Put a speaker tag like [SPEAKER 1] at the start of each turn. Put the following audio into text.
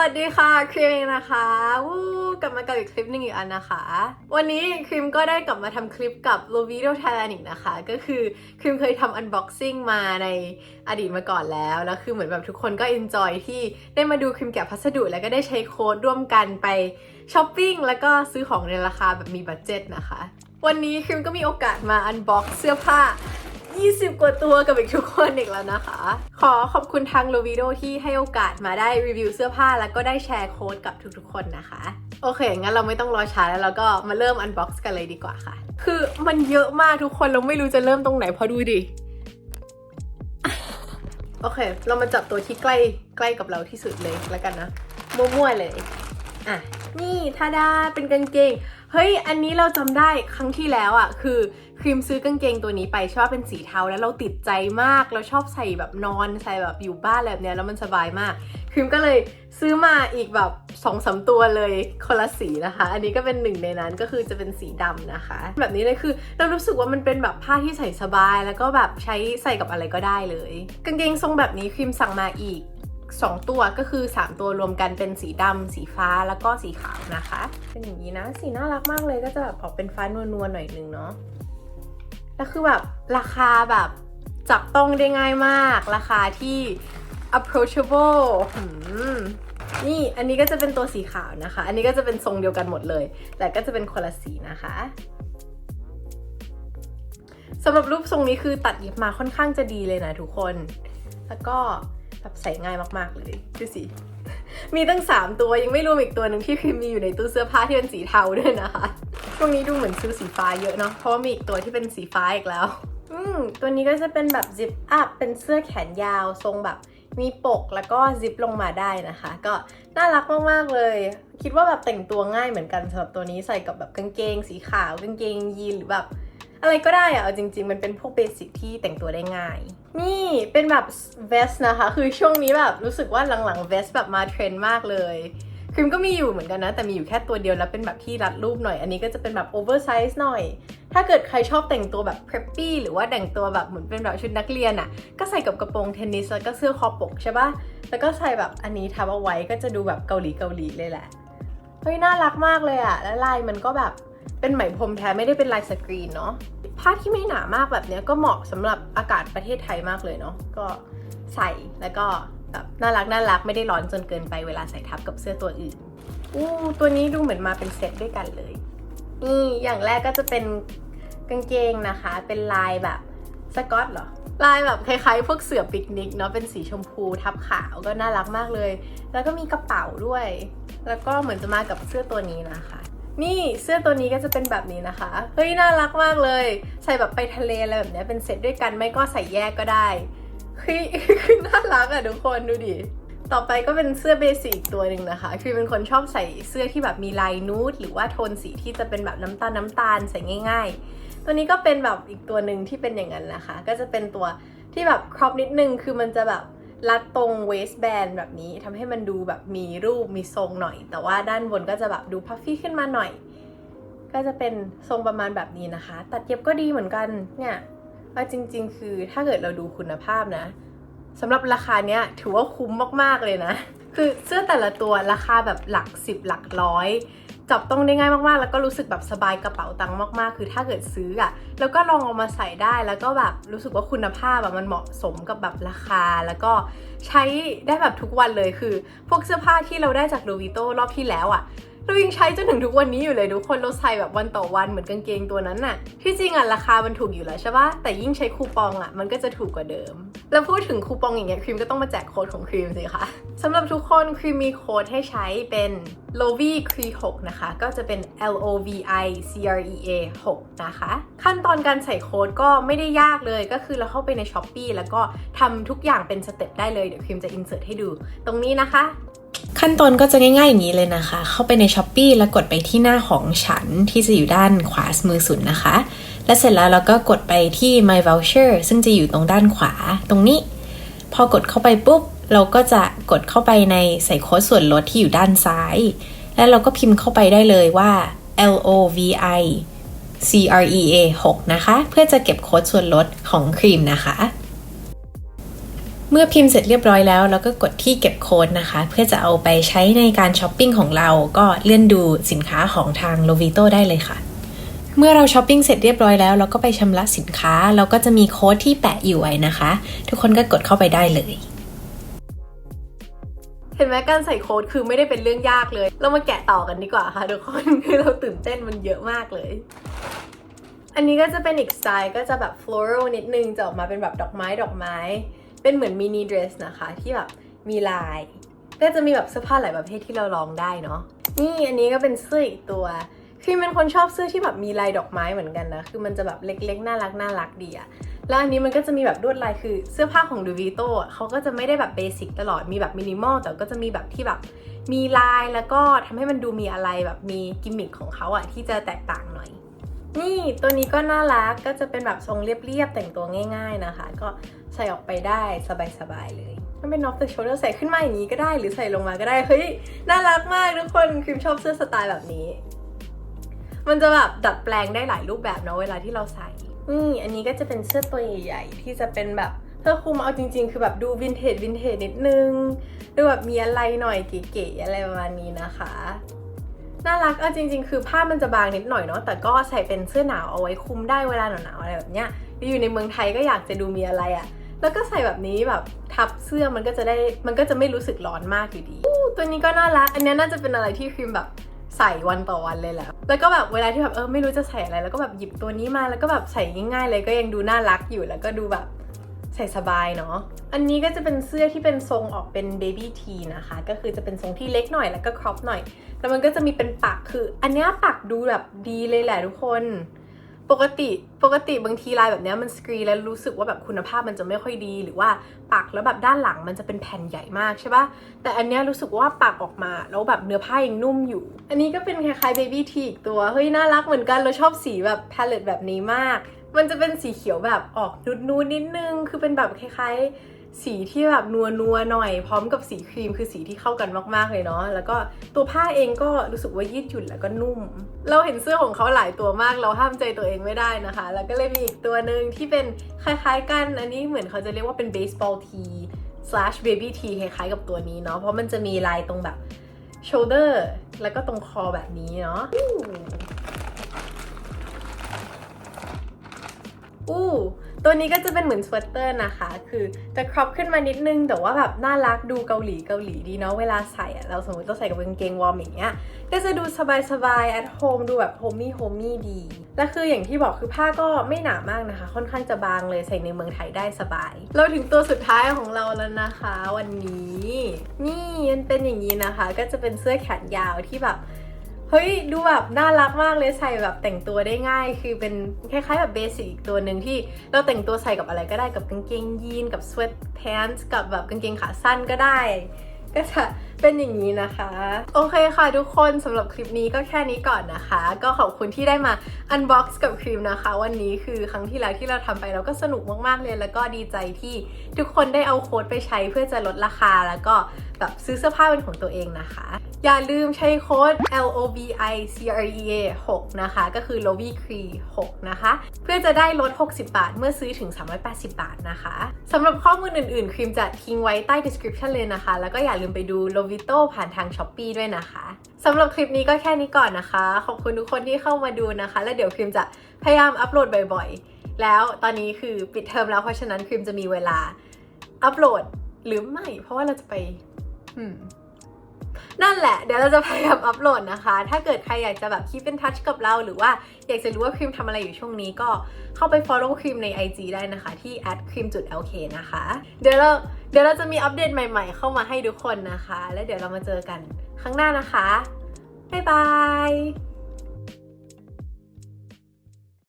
[SPEAKER 1] วัสดีค่ะครีมเองนะคะวู้กลับมากับอีกคลิปหนึ่งอีกอันนะคะ วันนี้ครีมก็ได้กลับมาทำคลิปกับ l o v i d o Thailand อีกนะคะ ก็คือครีมเคยทำ unboxing มาในอดีตมาก่อนแล้วแล้วคือเหมือนแบบทุกคนก็ enjoy ที่ได้มาดูครีมแกะพัสดุ แล้วก็ได้ใช้โค้ดร่วมกันไปช้อปปิ้งแล้วก็ซื้อของในราคาแบบมีบัตเจ็ตนะคะ วันนี้ครีมก็มีโอกาสมา unbox เสื้อผ้า 20 กว่าตัวกับอีกทุกคนอีกแล้วนะคะ ขอขอบคุณทาง l o v i d o ที่ให้โอกาสมาได้รีวิวเสื้อผ้า แล้วก็ได้แชร์โค้ดกับทุกๆคนนะคะ โอเค งั้นเราไม่ต้องรอช้าแล้วเราก็มาเริ่ม unbox กันเลยดีกว่าค่ะ คือมันเยอะมากทุกคนเราไม่รู้จะเริ่มตรงไหนเพอดูดิ โอเค เรามาจับตัวที่ใกล้ใกล้กับเราที่สุดเลยแล้วกันนะมั่วๆเลย อะนี่ทาดาเป็นกางเกง เฮ้ย อันนี้เราจำได้ครั้งที่แล้วอะ คือครีมซื้อกางเกงตัวนี้ไปชอบเป็นสีเทาแล้วเราติดใจมาก เราชอบใส่แบบนอนใส่แบบอยู่บ้านแบบเนี้ยแล้วมันสบายมาก ครีมก็เลยซื้อมาอีกแบบสองสามตัวเลยคนละสีนะคะ อันนี้ก็เป็นหนึ่งในนั้นก็คือจะเป็นสีดำนะคะ แบบนี้เลยคือเรารู้สึกว่ามันเป็นแบบผ้าที่ใส่สบาย แล้วก็แบบใช้ใส่กับอะไรก็ได้เลย กางเกงทรงแบบนี้ครีมสั่งมาอีก 2 ตัวก็คือ 3 ตัวรวมกันเป็นสีดำสีฟ้าแล้วก็สีขาวนะคะ เป็นอย่างนี้นะ สีน่ารักมากเลยก็จะแบบออกเป็นฟ้านวลๆหน่อยนึงเนาะแล้วคือแบบราคาแบบจับต้องได้ง่ายมาก ราคาที่ approachable นี่อันนี้ก็จะเป็นตัวสีขาวนะคะ อันนี้ก็จะเป็นทรงเดียวกันหมดเลย แต่ก็จะเป็นคนละสีนะคะสำหรับรูปทรงนี้คือตัดเย็บมาค่อนข้างจะดีเลยนะทุกคน แล้วก็ แบบใส่ง่ายมากๆเลยดูสิ มีตั้ง 3 ตัวยังไม่รวมอีกตัวหนึ่งที่พิมมีอยู่ในตู้เสื้อผ้าที่เป็นสีเทาด้วยนะคะช่วงนี้ดูเหมือนซื้อสีฟ้าเยอะเนาะเพราะว่ามีอีกตัวที่เป็นสีฟ้าอีกแล้ว อืมตัวนี้ก็จะเป็นแบบซิปอัพเป็นเสื้อแขนยาวทรงแบบมีปกแล้วก็ซิปลงมาได้นะคะ ก็น่ารักมากๆเลย คิดว่าแบบแต่งตัวง่ายเหมือนกันสำหรับตัวนี้ใส่กับแบบกางเกงสีขาวกางเกงยีนหรือแบบ อะไรก็ได้อะเอาจริง ๆ มันเป็นพวกเบสิกที่แต่งตัวได้ง่าย นี่เป็นแบบเวสนะคะ คือช่วงนี้แบบรู้สึกว่าหลังๆเวสแบบมาเทรนด์มากเลยครีมก็มีอยู่เหมือนกันนะ แต่มีอยู่แค่ตัวเดียวแล้วเป็นแบบที่รัดรูปหน่อย อันนี้ก็จะเป็นแบบโอเวอร์ไซส์หน่อย ถ้าเกิดใครชอบแต่งตัวแบบเพรปปี้หรือว่าแต่งตัวแบบเหมือนเป็นแบบชุดนักเรียนอะก็ใส่กับกระโปรงเทนนิสแล้วก็เสื้อคอปกใช่ปะแล้วก็ใส่แบบอันนี้ทับเอาไว้ก็จะดูแบบเกาหลีเกาหลีเลยแหละ เฮ้ยน่ารักมากเลยอะ และลายมันก็แบบ เป็นไหมพรมแท้ไม่ได้เป็นลายสกรีนเนาะผ้าที่ไม่หนามากแบบเนี้ยก็เหมาะสำหรับอากาศประเทศไทยมากเลยเนาะก็ใส่แล้วก็แบบน่ารักน่ารักไม่ได้ร้อนจนเกินไปเวลาใส่ทับกับเสื้อตัวอื่นอู้ตัวนี้ดูเหมือนมาเป็นเซตด้วยกันเลยนี่อย่างแรกก็จะเป็นกางเกงนะคะ เป็นลายแบบสกอตเหรอลายแบบคล้ายๆ พวกเสือปิกนิกเนาะเป็นสีชมพูทับขาวก็น่ารักมากเลย แล้วก็มีกระเป๋าด้วย แล้วก็เหมือนจะมากับเสื้อตัวนี้นะคะ นี่เสื้อตัวนี้ก็จะเป็นแบบนี้นะคะ เฮ้ยน่ารักมากเลย ใส่แบบไปทะเลอะไรแบบนี้เป็นเซตด้วยกันไม่ก็ใส่แยกก็ได้คือคือน่ารักอะทุกคนดูดิต่อไปก็เป็นเสื้อเบสิกอีกตัวหนึ่งนะคะ คือเป็นคนชอบใส่เสื้อที่แบบมีลายนูดหรือว่าโทนสีที่จะเป็นแบบน้ำตาลน้ำตาลใส่ง่าย ๆ ตัวนี้ก็เป็นแบบอีกตัวหนึ่งที่เป็นอย่างนั้นนะคะ ก็จะเป็นตัวที่แบบครอปนิดนึงคือมันจะแบบ รัดตรง waistband แบบนี้ทำให้มันดูแบบมีรูปมีทรงหน่อย แต่ว่าด้านบนก็จะแบบดูพัฟฟี่ขึ้นมาหน่อย ก็จะเป็นทรงประมาณแบบนี้นะคะ ตัดเย็บก็ดีเหมือนกันเนี่ยเอาจริง ๆ คือถ้าเกิดเราดูคุณภาพนะสำหรับราคาเนี้ยถือว่าคุ้มมากๆเลยนะ คือเสื้อแต่ละตัวราคาแบบหลักสิบหลักร้อย จับต้องได้ง่ายมากๆ แล้วก็รู้สึกแบบสบายกระเป๋าตังค์มากๆ คือถ้าเกิดซื้ออะแล้วก็ลองเอามาใส่ได้แล้วก็แบบรู้สึกว่าคุณภาพแบบมันเหมาะสมกับแบบราคา แล้วก็ใช้ได้แบบทุกวันเลยคือ พวกเสื้อผ้าที่เราได้จากลูวิโตรอบที่แล้วอะ เรายังใช้จนถึงทุกวันนี้อยู่เลยทุกคนเราใส่แบบวันต่อวันเหมือนกางเกงตัวนั้นน่ะ ที่จริงอะราคามันถูกอยู่แล้วใช่ปะแต่ยิ่งใช้คูปองอะมันก็จะถูกกว่าเดิม แล้วพูดถึงคูปองอย่างเงี้ยครีมก็ต้องมาแจกโค้ดของครีมสิคะสำหรับทุกคนครีมมีโค้ดให้ใช้เป็น l o v i c r e 6นะคะ ก็จะเป็น L O V I C R E A 6นะคะ ขั้นตอนการใส่โค้ดก็ไม่ได้ยากเลยก็คือเราเข้าไปใน s h อ p e e แล้วก็ทำทุกอย่างเป็นสเต็ปได้เลยเดี๋ยวครีมจะอินเสิร์ตให้ดู ตรงนี้นะคะ
[SPEAKER 2] ขั้นตอนก็จะง่ายๆอย่างนี้เลยนะคะ เข้าไปใน s h อ p e e แล้วกดไปที่หน้าของฉันที่จะอยู่ด้านขวามือสุดนะคะ และเสร็จแล้วเราก็กดไปที่ my voucher ซึ่งจะอยู่ตรงด้านขวาตรงนี้ พอกดเข้าไปปุ๊บ เราก็จะกดเข้าไปในใส่โค้ดส่วนลดที่อยู่ด้านซ้าย แล้วเราก็พิมพ์เข้าไปได้เลยว่า L O V I C R E A 6 นะคะ เพื่อจะเก็บโค้ดส่วนลดของครีมนะคะ เมื่อพิมพ์เสร็จเรียบร้อยแล้วเราก็กดที่เก็บโค้ดนะคะ เพื่อจะเอาไปใช้ในการช้อปปิ้งของเราก็เลื่อนดูสินค้าของทาง Lovito ได้เลยค่ะเมื่อเราช้อปปิ้งเสร็จเรียบร้อยแล้วเราก็ไปชำระสินค้า เราก็จะมีโค้ดที่แปะอยู่ไว้นะคะ ทุกคนก็กดเข้าไปได้เลย
[SPEAKER 1] เห็นไหมการใส่โค้ดคือไม่ได้เป็นเรื่องยากเลย เรามาแกะต่อกันดีกว่าค่ะทุกคนคือเราตื่นเต้นมันเยอะมากเลย อันนี้ก็จะเป็นอีกสไตล์ก็จะแบบ floral นิดนึงจะออกมาเป็นแบบดอกไม้ดอกไม้ เป็นเหมือนมินิเดรสนะคะที่แบบมีลาย ก็จะมีแบบเสื้อผ้าหลายประเภทที่เราลองได้เนาะนี่อันนี้ก็เป็นเสื้ออีกตัวคือเป็นคนชอบเสื้อที่แบบมีลายดอกไม้เหมือนกันนะ คือมันจะแบบเล็กๆ น่ารักน่ารักดีอะแล้วอันนี้มันก็จะมีแบบลวดลายคือเสื้อผ้าของดูวิโต้เขาก็จะไม่ได้แบบเบสิกตลอด มีแบบมินิมอลแต่ก็จะมีแบบที่แบบมีลายแล้วก็ทำให้มันดูมีอะไรแบบมีกิมมิคของเขาอะที่จะแตกต่างหน่อย นี่ตัวนี้ก็น่ารักก็จะเป็นแบบทรงเรียบๆ แต่งตัวง่าย ๆนะคะ ก็ใส่ออกไปได้สบายๆเลยมันเป็น off the shoulder ใส่ขึ้นมาอย่างนี้ก็ได้หรือใส่ลงมาก็ได้เฮ้ยน่ารักมากทุกคนครีมชอบเสื้อสไตล์แบบนี้ มันจะแบบดัดแปลงได้หลายรูปแบบเนาะเวลาที่เราใส่นี่อันนี้ก็จะเป็นเสื้อตัวใหญ่ๆที่จะเป็นแบบเสื้อคลุมเอาจริง ๆ คือแบบดูวินเทจวินเทจนิดนึงดูแบบมีอะไรหน่อยเก๋ๆอะไรประมาณนี้นะคะ น่ารักเอาจริง ๆ คือผ้ามันจะบางนิดหน่อยเนาะแต่ก็ใส่เป็นเสื้อหนาวเอาไว้คุมได้เวลาหนาวๆอะไรแบบเนี้ยอยู่ในเมืองไทยก็อยากจะดูมีอะไรอะ่ะแล้วก็ใส่แบบนี้แบบทับเสื้อมันก็จะได้มันก็จะไม่รู้สึกร้อนมากอยู่ดีตัวนี้ก็น่ารัก อันนี้น่าจะเป็นอะไรที่ครีมแบบใส่วันต่อวันเลยแหละแล้วก็แบบเวลาที่แบบเออไม่รู้จะใส่อะไร แล้วก็แบบหยิบตัวนี้มาแล้วก็แบบใส่ง่ายๆเลยก็ยังดูน่ารักอยู่แล้วก็ดูแบบ ใส่สบายเนาะ อันนี้ก็จะเป็นเสื้อที่เป็นทรงออกเป็นเบบี้ทีนะคะ ก็คือจะเป็นทรงที่เล็กหน่อยแล้วก็ครอปหน่อย แล้วมันก็จะมีเป็นปักคือ อันนี้ปักดูแบบดีเลยแหละทุกคน ปกติปกติบางทีลายแบบนี้มันสกรีนแล้วรู้สึกว่าแบบคุณภาพมันจะไม่ค่อยดี หรือว่าปักแล้วแบบด้านหลังมันจะเป็นแผ่นใหญ่มากใช่ปะแต่อันนี้รู้สึกว่าปักออกมาแล้วแบบเนื้อผ้ายังนุ่มอยู่ อันนี้ก็เป็นคล้ายๆเบบี้ทีอีกตัว เฮ้ยน่ารักเหมือนกันเราชอบสีแบบพาเลตแบบนี้มาก มันจะเป็นสีเขียวแบบออกนูดๆนิดนึง คือเป็นแบบคล้ายๆ สีที่แบบนัวนัวๆหน่อย พร้อมกับสีครีมคือสีที่เข้ากันมากๆเลยเนาะ แล้วก็ตัวผ้าเองก็รู้สึกว่ายืดหยุ่นแล้วก็นุ่ม เราเห็นเสื้อของเขาหลายตัวมาก เราห้ามใจตัวเองไม่ได้นะคะ แล้วก็เลยมีอีกตัวหนึ่งที่เป็นคล้ายๆกัน อันนี้เหมือนเขาจะเรียกว่าเป็น baseball tee slash baby T คล้ายๆกับตัวนี้เนาะ เพราะมันจะมีลายตรงแบบ shoulder แล้วก็ตรงคอแบบนี้เนาะ อู้ตัวนี้ก็จะเป็นเหมือนสเวตเตอร์นะคะ คือจะครอปขึ้นมานิดนึง แต่ว่าแบบน่ารักดูเกาหลีเกาหลีดีเนาะเวลาใส่อะเราสมมติเราใส่กับกางเกงวอร์มอย่างเงี้ย ก็จะดูสบายๆ at home ดูแบบโฮมี่โฮมี่ดี และคืออย่างที่บอกคือผ้าก็ไม่หนามากนะคะ ค่อนข้างจะบางเลยใส่ในเมืองไทยได้สบาย เราถึงตัวสุดท้ายของเราแล้วนะคะ วันนี้ นี่มันเป็นอย่างนี้นะคะ ก็จะเป็นเสื้อแขนยาวที่แบบ เฮ้ยดูแบบน่ารักมากเลยใส่แบบแต่งตัวได้ง่าย คือเป็นคล้ายๆแบบเบสิกอีกตัวหนึ่งที่เราแต่งตัวใส่กับอะไรก็ได้กับกางเกงยีนกับสเวตแพนท์กับแบบกางเกงขาสั้นก็ได้ ก็จะเป็นอย่างนี้นะคะ โอเคค่ะทุกคนสำหรับคลิปนี้ก็แค่นี้ก่อนนะคะ ก็ขอบคุณที่ได้มา unbox กับครีมนะคะ วันนี้คือครั้งที่แล้วที่เราทำไปเราก็สนุกมากๆเลย แล้วก็ดีใจที่ทุกคนได้เอาโค้ดไปใช้เพื่อจะลดราคาแล้วก็แบบซื้อเสื้อผ้าเป็นของตัวเองนะคะ อย่าลืมใช้โค้ด L O V I C R E A 6 นะคะ ก็คือ l o v i c r e 6 นะคะ เพื่อจะได้ลด 60 บาท เมื่อซื้อถึง 380 บาทนะคะสำหรับข้อมูลอื่นๆ ครีมจะทิ้งไว้ใต้ description เลยนะคะ แล้วก็อย่าลืมไปดู Lovito ผ่านทาง Shopee ด้วยนะคะสำหรับคลิปนี้ก็แค่นี้ก่อนนะคะ ขอบคุณทุกคนที่เข้ามาดูนะคะ แล้วเดี๋ยวครีมจะพยายามอัปโหลดบ่อยๆ แล้วตอนนี้คือปิดเทอมแล้วเพราะฉะนั้นครีมจะมีเวลาอัปโหลดหรือไม่ เพราะว่าเราจะไป อืม นั่นแหละเดี๋ยวเราจะพยายามอัปโหลดนะคะ ถ้าเกิดใครอยากจะแบบคีปเป็นทัชกับเราหรือว่าอยากจะรู้ว่าครีมทำอะไรอยู่ช่วงนี้ก็เข้าไป follow ครีมใน IG ได้นะคะ ที่ @cream.lk นะคะ เดี๋ยวเราเดี๋ยวเราจะมีอัปเดตใหม่ๆ เข้ามาให้ทุกคนนะคะ แล้วเดี๋ยวเรามาเจอกันข้างหน้านะคะบ๊ายบาย